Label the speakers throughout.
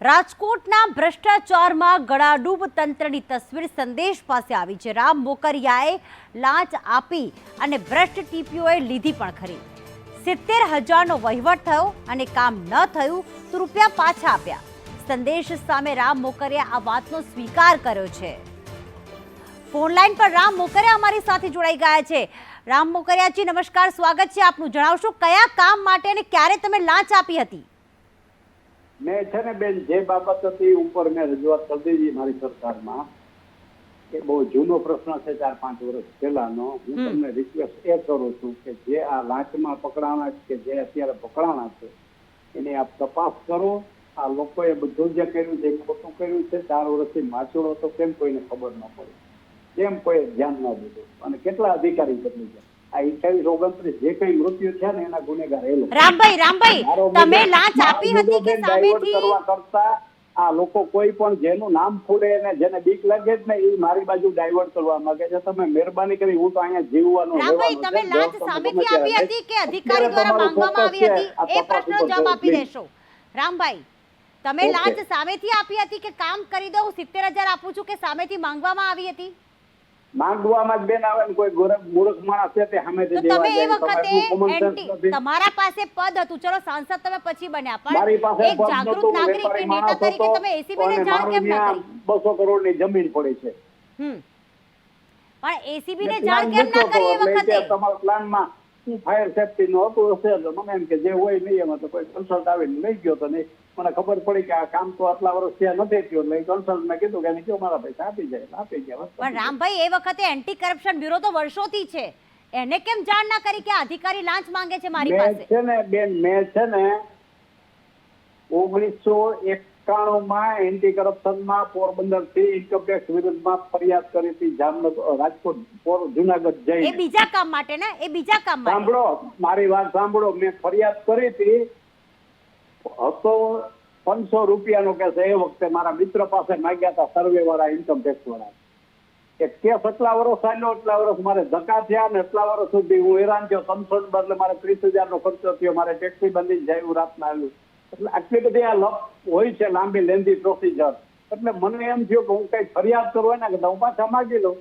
Speaker 1: રાજકોટના ભ્રષ્ટાચારમાં ગળાડૂબ તંત્રની તસવીર સંદેશ પાસે આવી છે. રામ મોકરિયાએ લાંચ આપી અને ભ્રષ્ટ ટીપીઓએ લીધી પણ ખરી. સિત્તેર હજારનો વહીવટ થયો અને કામ ન થયું તો રૂપિયા પાછા આપ્યા. સંદેશ સામે રામ મોકરિયા આ વાતનો સ્વીકાર કર્યો છે. ફોન લાઈન પર રામ મોકરિયા અમારી સાથે જોડાઈ ગયા છે. રામ મોકરિયાજી નમસ્કાર, સ્વાગત છે આપનું. જણાવશો કયા કામ માટે અને ક્યારે તમે લાંચ આપી હતી?
Speaker 2: મેં છે ને બેન જે બાબત હતી ઉપર મેં રજૂઆત કરી દીધી મારી સરકારમાં એ બહુ જૂનો પ્રશ્ન છે ચાર પાંચ વર્ષ પહેલાનો. હું તમને રિક્વેસ્ટ એ કરું છું કે જે આ લાંચમાં પકડાણા કે જે અત્યારે પકડાણા છે એની આપ તપાસ કરો. આ લોકોએ બધું જે કર્યું છે ખોટું કર્યું છે. ચાર વર્ષથી માછોડો તો કેમ કોઈને ખબર ન પડી? કેમ કોઈ ધ્યાન ન દીધું? અને કેટલા અધિકારી બદલી ગયા? આ અઠ્યાવીસ ઓગણત્રીસ જે કઈ મૃત્યુ થયા ને એના ગુનેગાર એ લોકો.
Speaker 1: રામભાઈ રામભાઈ તમે લાંચ આપી હતી કે સામેથી?
Speaker 2: કરવા કરતા આ લોકો કોઈ પણ જેનું નામ ફૂડે ને જેને બીક લાગે જ ને એ મારી બાજુ ડાયવર્ટ કરવા માંગે છે. તમે મહેરબાની કરી હું તો અહીંયા જીવવાનો
Speaker 1: રામભાઈ તમે લાંચ સામેથી આપી હતી કે અધિકારી દ્વારા માંગવામાં આવી હતી? એ પ્રશ્નનો જવાબ આપી દેશો. રામભાઈ તમે. લાંચ સામેથી આપી હતી કે કામ કરી દઉં સિત્તેર હજાર આપું છું કે સામેથી માંગવામાં આવી હતી?
Speaker 2: માંગવામાં જ બેન આવે ને કોઈ ગોરખ મૂર્ખ માણસ છે તે સામેથી દેવા
Speaker 1: તમે એ વખતે
Speaker 2: તમારું common sense
Speaker 1: એન્ટી
Speaker 2: નથી.
Speaker 1: તમારા પાસે પદ હતું. ચલો સાંસદ તમે પછી બન્યા. પણ એક જાગૃત નાગરિક કે નેતા તરીકે તમે એસીબી ને જાણ કેમ ના
Speaker 2: ત્યાં
Speaker 1: કરી?
Speaker 2: બસો કરોડની જમીન પડી છે.
Speaker 1: હમ. પણ એસીબી ને
Speaker 2: મેં
Speaker 1: જાણ કેમ ના કરી એ વખતે?
Speaker 2: તમારા પ્લાનમાં શું ફાયર સેફટી નું હતું હશે? મને એમ કે જે હોય નહીં એમાં તો કોઈ કન્સલ્ટ આવીને લઈ ગયો તો નહીં. મને ખબર પડી કે આ કામ તો આટલા વર્ષ થયા નથી થયું. એટલે કન્સલ્ટ મેં કીધું કે કયો મારા પૈસા આપી જાય આપી જાય
Speaker 1: પણ રામભાઈ એ વખતે એન્ટી કરપ્શન બ્યુરો તો વર્ષોથી છે. એને કેમ જાણ ના કરી કે અધિકારી લાંચ માંગે છે મારી પાસે?
Speaker 2: છે ને બેન મેં છે ને ઓગણીસો એકાણું માં એન્ટી કરપ્શનમાં પોરબંદરથી ઇન્કમટેક્સ વિરુદ્ધમાં ફરિયાદ કરી હતી જામનગર રાજકોટ પોર જુનાગઢ
Speaker 1: એ બીજા કામ માટે ને? એ બીજા કામ માટે?
Speaker 2: સાંભળો મારી વાત સાંભળો. મેં ફરિયાદ કરી હતી હતો પંચસો રૂપિયાનો કેસ એ વખતે મારા મિત્ર પાસે માંગ્યા હતા સર્વે વાળા ઇન્કમ ટેક્સ વાળા. કે કેસ એટલા વર્ષ આવ્યો એટલા વર્ષ મારે ધક્કા થયા ને એટલા વર્ષ સુધી હું હેરાન થયો. ત્રણસો બદલે મારે ત્રીસ હજાર નો ખર્ચો થયો, મારે ટેક્સી બંધી જાય, રાતના આવ્યું. એટલે આટલી બધી આ લપ હોય છે લાંબી લેન્ધી પ્રોસિજર એટલે મને એમ થયું કે હું કઈ ફરિયાદ કરું એના કે હું પાછા માગી લઉં.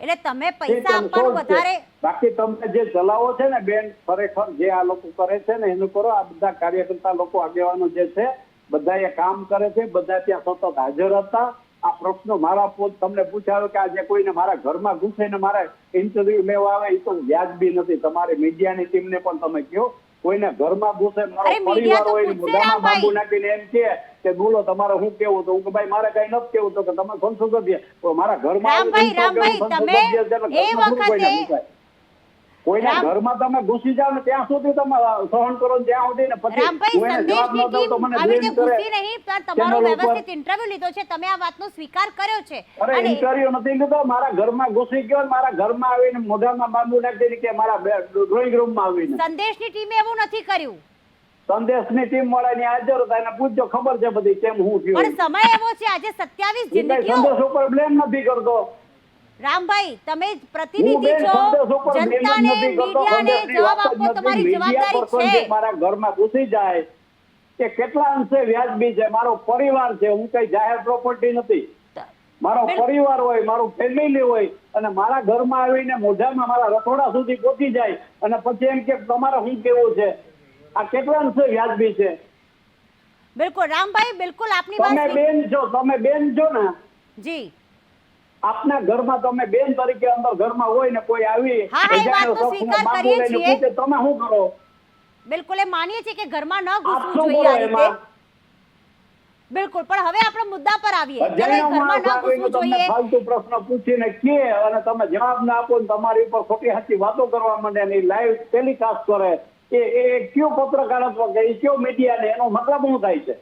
Speaker 1: એટલે તમે પૈસા આપવાનું વધારે
Speaker 2: બાકી તમે જે ચલાવો છે ને બેન ખરેખર જે આ લોકો કરે છે ને એનું કરો. આ બધા કાર્યકર્તા લોકો આગેવાનો જે છે બધા એ કામ કરે છે બધા ત્યાં સતત હાજર હતા. આ પ્રશ્નો મારા પોત તમને પૂછાયો કે આજે કોઈને મારા ઘરમાં ઘૂસીને મારે ઇન્ટરવ્યુ લેવા આવે એ તો વ્યાજબી નથી. તમારી મીડિયાની ટીમને પણ તમે કહો. કોઈને ઘરમાં ઘૂસે મારો પરિવાર હોય મોઢામાં બાંબુ નાખીને એમ કે કે બોલો તમારે શું કેવું તો? હું કે ભાઈ મારે કઈ નથી કેવું તો કે તમે સંસદ મારા ઘરમાં
Speaker 1: રામભાઈ, રામભાઈ, તમે એ વખતે-.
Speaker 2: કોઈના ઘરમાં તમે ઘૂસી જાવ ને ત્યાં સુધી તમે સહન કરો ત્યાં સુધી ને પછી
Speaker 1: રામભાઈ સંદેશની
Speaker 2: ન
Speaker 1: ટીમ આવી રીતે ઘૂસી નહીં પણ તમારો વ્યવસ્થિત ઇન્ટરવ્યુ લીધો છે તમે આ વાતનો સ્વીકાર કર્યો છે.
Speaker 2: અરે ઇન્ટરવ્યુ નથી લીધો મારા ઘરમાં ઘૂસી ગયો મારા ઘરમાં આવીને મોઢામાં બાંબુ નાખી કે મારા ડ્રોઈંગ રૂમમાં આવીને.
Speaker 1: સંદેશની ટીમે એવું નથી કર્યું.
Speaker 2: સંદેશની ટીમ વાળાની હાજર હતા એને પૂછજો ખબર છે બધી કેમ હું થયું.
Speaker 1: પણ સમય એવો છે આજે સત્યાવીસ જિંદગીઓ
Speaker 2: સંદેશ ઉપર બ્લેમ નથી કરતો.
Speaker 1: રામભાઈ તમે પ્રતિનિધિ છો. જનતાને મીડિયાને જવાબ આપવો તમારી જવાબદારી છે.
Speaker 2: મારા ઘરમાં ઘૂસી જાય કે કેટલા અંશે વ્યાજબી છે મારો પરિવાર છે હું કઈ જાહેર પ્રોપર્ટી નથી. મારો પરિવાર હોય મારું ફેમિલી હોય અને મારા ઘરમાં આવીને મોઢામાં મારા રસોડા સુધી પહોંચી જાય અને પછી એમ કે તમારે શું કેવું છે? આ કેટલા અંશે વ્યાજબી છે?
Speaker 1: બિલકુલ રામભાઈ બિલકુલ આપની
Speaker 2: તમે બેન છો તમે બેન છો ને?
Speaker 1: જી.
Speaker 2: આપના ઘરમાં તમે બેન તરીકે અંદર ઘરમાં હોય ને કોઈ આવી
Speaker 1: હા, હા, એ વાતનો સ્વીકાર કરીએ છીએ.
Speaker 2: તમે શું કરો?
Speaker 1: બિલકુલ એ માનીએ છીએ કે ઘરમાં ન ઘૂસવું જોઈએ આ રીતે. બિલકુલ પણ હવે આપણે મુદ્દા પર આવીએ. જ્યારે ઘરમાં ન ઘૂસવું જોઈએ.
Speaker 2: ફાલતુ પ્રશ્ન પૂછીને કે અને તમે જવાબ ના આપો ને તમારી ઉપર ખોટી સાચી વાતો કરવા માંડે ને લાઈવ ટેલિકાસ્ટ કરે એ એ કયો પત્રકારત્વ કે એ કયો મીડિયા ને એનો મતલબ શું થાય છે?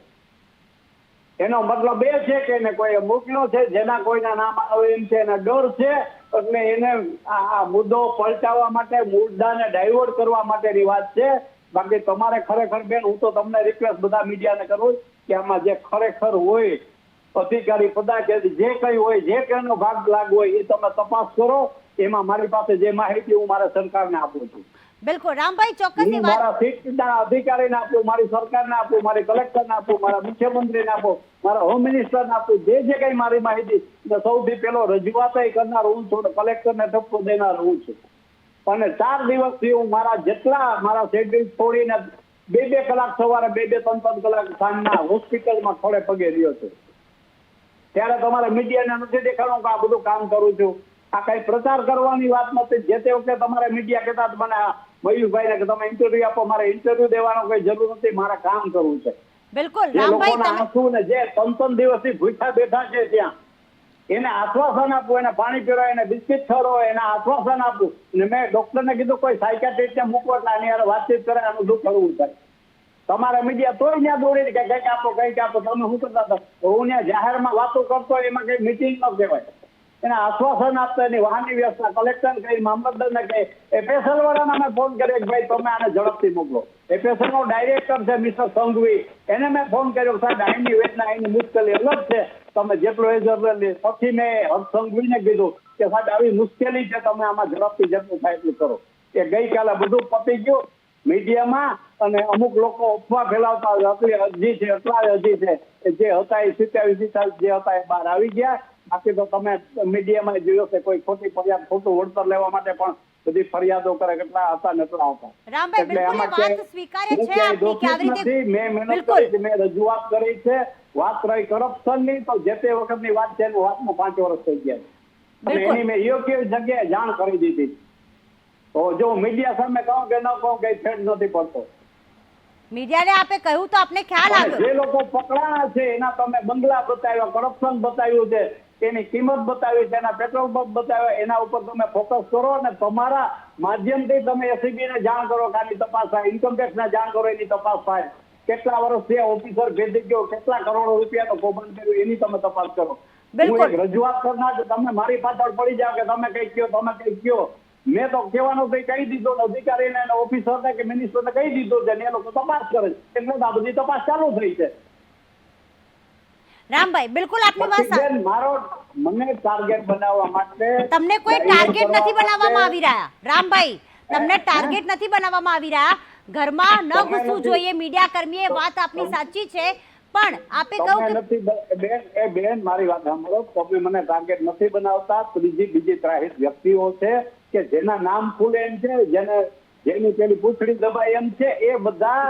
Speaker 2: એનો મતલબ એ છે કે એને કોઈ મોકલ્યો છે, જેના કોઈના નામ આવે એમ છે, એના ડર છે એટલે એને આ મુદ્દો પલટાવવા માટે મુદ્દાને ડાયવર્ટ કરવા માટેની વાત છે. બાકી તમારે ખરેખર બેન, હું તો તમને રિક્વેસ્ટ બધા મીડિયાને કરું કે આમાં જે ખરેખર હોય, અધિકારી પદાધિકારી જે કઈ હોય, જે કઈનો ભાગ લાગ હોય, એ તમે તપાસ કરો. એમાં મારી પાસે જે માહિતી હું મારા સરકારને આપું છું.
Speaker 1: બિલકુલ રામભાઈ ચોક્કસની વાત
Speaker 2: મારા સીટના અધિકારીને આપો મારી સરકારને આપો મારી કલેક્ટરને આપો મારા મુખ્યમંત્રીને આપો મારા હોમ મિનિસ્ટરને આપો જે જે કઈ મારી માહિતી. સૌથી પેલો રજૂઆત કરનાર હું છું કલેક્ટરને ઠપકો દેનાર હું છું. અને ચાર દિવસથી હું મારા જેટલા મારા શેડ્યુલ છોડીને બે બે કલાક સવારે બે બે ત્રણ ત્રણ કલાક સાંજના હોસ્પિટલમાં થોડે પગે રહ્યો છું. ત્યારે તમારે મીડિયાને નથી દેખાડવું કે આ બધું કામ કરું છું. આ કઈ પ્રચાર કરવાની વાત નથી. જે તે વખતે તમારે મીડિયા કહેતા હતા મને મયુરભાઈને કે તમે ઇન્ટરવ્યુ આપો મારે ઇન્ટરવ્યુ દેવાનો કોઈ જરૂર નથી મારે કામ કરવું છે.
Speaker 1: બિલકુલ. રામભાઈ તમે
Speaker 2: આંસુ ને જે ત્રણ ત્રણ દિવસથી ભૂખ્યા બેઠા છે ત્યાં એને આશ્વાસન આપવું એને પાણી પીરો એને બિસ્કિટ ખવડાવો એને આશ્વાસન આપવું. ને મેં ડોક્ટરને કીધું કોઈ સાયકાટ્રિસ્ટને મૂકવો એટલે આની યાર વાતચીત કરે આનું શું કરવું થાય તમારે મીડિયા તોય ત્યાં દોડી કે કંઈક આપો કંઈક આપો તમે શું કરતા હતા? હું ત્યાં જાહેરમાં વાતો કરતો એમાં કઈ મિટિંગ ન કહેવાય. એને આશ્વાસન આપતા એની વાહનની વ્યવસ્થા કલેક્ટર કહી, મામલતદારને કહી એપીએસએલ વાળાને અમે ફોન કર્યો કે ભાઈ તમે આને ઝડપથી મોકલો. એપીએસએલ નો ડાયરેક્ટર છે, મિસ્ટર સંઘવી. એને મેં ફોન કર્યો સાહેબ, અહીંની વેદના, અહીંની મુશ્કેલી અલગ છે. તમે જેટલો એ જરૂર પછી મેં હર્ષ સંઘવીને કીધું કે, સાહેબ, આવી મુશ્કેલી છે, તમે આમાં ઝડપથી જેટલું થાય એટલું કરો. એ ગઈકાલે બધું પતી ગયું મીડિયામાં અને અમુક લોકો અફવા ફેલાવતા આટલી અરજી છે એટલા અરજી છે. જે હતા એ સિત્યાવીસ જે હતા એ બહાર આવી ગયા. બાકી તો તમે મીડિયામાં જોયો છે કોઈ ખોટી ફરિયાદ ખોટું વળતર લેવા માટે પણ બધી ફરિયાદો કરે કેટલા હતા ને હતા.
Speaker 1: રામભાઈ બિલકુલ વાત સ્વીકાર્ય છે આપની કે આવી રીતે
Speaker 2: નથી. મેં મહેનત કરી છે, મેં રજૂઆત કરી છે વાત રહી કરપ્શનની તો જે તે વખતની વાત છે એનું વાતમાં પાંચ વર્ષ થઈ ગયા છે. અને એની મેં યોગ્ય જગ્યાએ જાણ કરી દીધી. તો જો મીડિયા સામે કહું કે ન કહું કઈ ફેડ નથી પડતો.
Speaker 1: મીડિયાને આપે કહ્યું તો આપને ખ્યાલ આવ્યો.
Speaker 2: જે લોકો પકડાણા છે એના તમે બંગલા બતાવ્યા કરપ્શન બતાવ્યું છે એની કિંમત બતાવી છે એના પેટ્રોલ પંપ બતાવ્યા એના ઉપર તમે ફોકસ કરો અને તમારા માધ્યમથી તમે એસીબી ને જાણ કરો કે આની તપાસ થાય. ઇન્કમટેક્સ ને જાણ કરો એની તપાસ થાય. કેટલા વર્ષ આ ઓફિસર ભેદી ગયો કેટલા કરોડો રૂપિયાનું કૌભાંડ કર્યું એની તમે તપાસ કરો.
Speaker 1: બિલકુલ.
Speaker 2: રજૂઆત કરનાર તમે મારી પાછળ પડી જાઓ કે તમે કઈ કયો તમે કઈ કયો મેં તો કહેવાનો તો કહી દીધો ને અધિકારીને ઓફિસરને કે મિનિસ્ટરને કહી દીધો છે ને એ લોકો તપાસ કરે છે. એટલે આ બધી તપાસ ચાલુ થઈ છે.
Speaker 1: રામભાઈ બિલકુલ આપની વાત
Speaker 2: મારો મને ટાર્ગેટ બનાવવા માટે
Speaker 1: તમને કોઈ ટાર્ગેટ નથી બનાવવામાં આવી રહ્યા. રામભાઈ તમને ટાર્ગેટ નથી બનાવવામાં આવી રહ્યા. ઘરમાં ન ઘૂસવું જોઈએ મીડિયા કર્મીએ વાત આપની સાચી છે પણ આપે કહ્યું કે
Speaker 2: બેન એ બેન મારી વાત સાંભળો. કોઈ મને ટાર્ગેટ નથી બનાવતા. ત્રીજી બીજી ત્રાહિત વ્યક્તિઓ છે કે જેના નામ ફૂલ એમ છે જેને જેની પેલી પૂછડી દબાઈ એમ છે એ બધા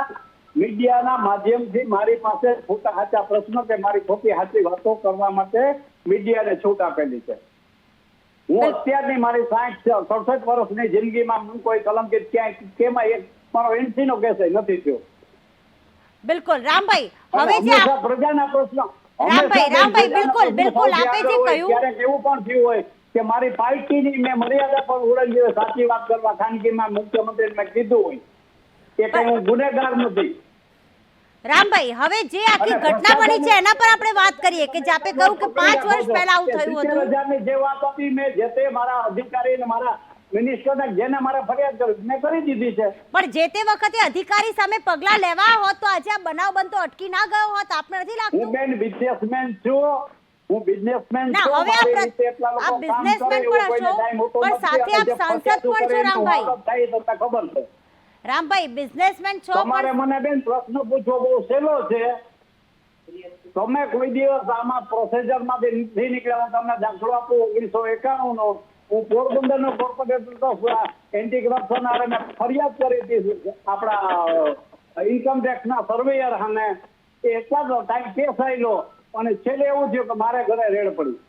Speaker 2: મીડિયાના માધ્યમથી મારી પાસે ખોટા સાચા પ્રશ્નો કે મારી ખોટી સાચી વાતો કરવા માટે મીડિયાને છૂટ આપેલી છે. હું અત્યારની મારી સાઠ સડસઠ વર્ષની જિંદગીમાં હું કોઈ કલંકિત ક્યાંય કેમાં એક મારો એનસી કેસ નથી થયો.
Speaker 1: બિલકુલ. રામભાઈ હવે જે
Speaker 2: પ્રજાના પ્રશ્નો
Speaker 1: રામભાઈ, રામભાઈ, બિલકુલ, બિલકુલ, આપે જે કહ્યું-
Speaker 2: એવું પણ થયું હોય કે મારી પાર્ટીની મેં મર્યાદા પણ ઉડન સાચી વાત કરવા ખાનગીમાં મુખ્યમંત્રીને મેં કીધું હોય. કે હું ગુનેગાર નથી.
Speaker 1: રામભાઈ હવે જે આખી ઘટના બની છે એના પર આપણે વાત કરીએ કે જે આપે કહ્યું કે પાંચ વર્ષ પહેલા આવું થયું હતું.
Speaker 2: જે વાત હતી મેં જે તે મારા અધિકારી ને મારા મિનિસ્ટરને જેને મારે ફરિયાદ કરી મેં કરી દીધી છે.
Speaker 1: પણ જે તે વખતે અધિકારી સામે પગલા લેવા હોત તો આજે આ બનાવ બનતો અટકી ના ગયો હોત આપને નથી
Speaker 2: હું
Speaker 1: લાગતું
Speaker 2: બેન બિઝનેસમેન છું હું બિઝનેસમેન છું
Speaker 1: હવે આ
Speaker 2: બિઝનેસમેન એટલા
Speaker 1: પણ
Speaker 2: હોતો
Speaker 1: પણ સાથે
Speaker 2: અને
Speaker 1: આપ સાંસદ પણ છો, રામભાઈ.
Speaker 2: ખબર છે.
Speaker 1: રામભાઈ બિઝનેસમેન છો
Speaker 2: તમારે મને બેન પ્રશ્ન પૂછવો બહુ સહેલો છે. તમે કોઈ દિવસ આમાં પ્રોસેસરમાંથી નથી નીકળ્યા હું તમને દાખલો આપું ઓગણીસો એકાણું નો હું પોરબંદર નો કોર્પોરેટર એન્ટી કરપ્શન મેં ફરિયાદ કરી હતી આપણા ઇન્કમ ટેક્સ ના સર્વેયર અને એટલા જ ટાઈમ કેસ આવેલો અને છેલ્લે એવું થયું કે મારે ઘરે રેડ પડી.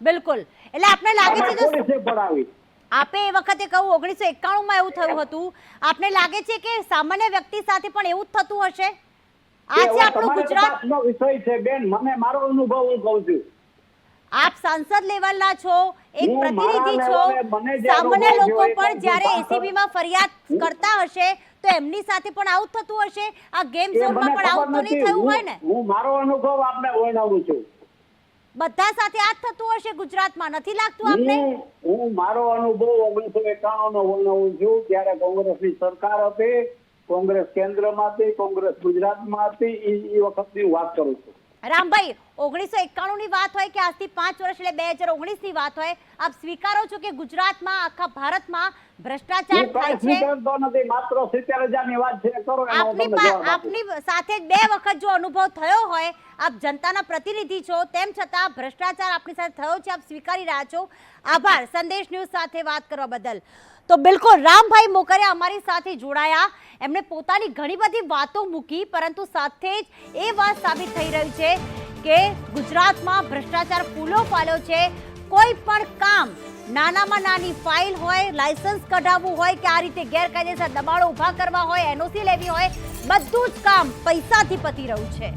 Speaker 1: બિલકુલ. એટલે આપને લાગે છે
Speaker 2: કે પડાવી.
Speaker 1: આપે એ વખતે કહું ઓગણીસો એકાણુંમાં એવું થયું હતું. આપને લાગે છે કે સામાન્ય વ્યક્તિ સાથે પણ એવું જ થતું હશે? આજે આપણું ગુજરાત
Speaker 2: નો વિષય છે બેન. મને મારો અનુભવ હું કહું છું.
Speaker 1: આપ સાંસદ લેવલના છો એક પ્રતિનિધિ છો. સામાન્ય લોકો પણ જ્યારે એસીબી માં ફરિયાદ કરતા હશે તો એમની સાથે પણ આવું થતું હશે? આ ગેમ ઝોનમાં પણ આવું તો નહીં થયું હોય ને?
Speaker 2: હું મારો અનુભવ આપને વર્ણવું છું.
Speaker 1: બધા સાથે આ થતું હશે? ગુજરાતમાં નથી લાગતું આપને?
Speaker 2: હું મારો અનુભવ ઓગણીસો એકાણું નો વર્ણવું છું. ત્યારે કોંગ્રેસની સરકાર હતી કોંગ્રેસ કેન્દ્રમાં હતી કોંગ્રેસ ગુજરાતમાં હતી એ એ વખતની વાત કરું છું.
Speaker 1: રામભાઈ ઓગણીસો એકાણું ની વાત હોય કે આજથી પાંચ વર્ષ એટલે બે હજાર ઓગણીસની વાત હોય આપ સ્વીકારો છો કે ગુજરાતમાં આખા ભારતમાં ભ્રષ્ટાચાર થાય છે? આપની. આપની સાથે બે વખત જો અનુભવ થયો હોય આપ જનતાના પ્રતિનિધિ છો તેમ છતાં ભ્રષ્ટાચાર આપની સાથે થયો છે આપ સ્વીકારી રહ્યા છો. આભાર સંદેશ ન્યૂઝ સાથે વાત કરવા બદલ. તો બિલકુલ રામભાઈ મોકરિયા અમારી સાથે જોડાયા. એમણે પોતાની ઘણી બધી વાતો મૂકી, પરંતુ સાથે જ એ વાત સાબિત થઈ રહી છે કે ગુજરાતમાં ભ્રષ્ટાચાર ફૂલો ફાલ્યો છે. કોઈ પણ કામ નાનામાં નાની ફાઇલ હોય, લાયસન્સ કઢાવવું હોય કે આ રીતે ગેરકાયદેસર દબાણો ઊભા કરવા હોય, એનઓસી લેવી હોય, બધું જ કામ પૈસાથી પતી રહ્યું છે.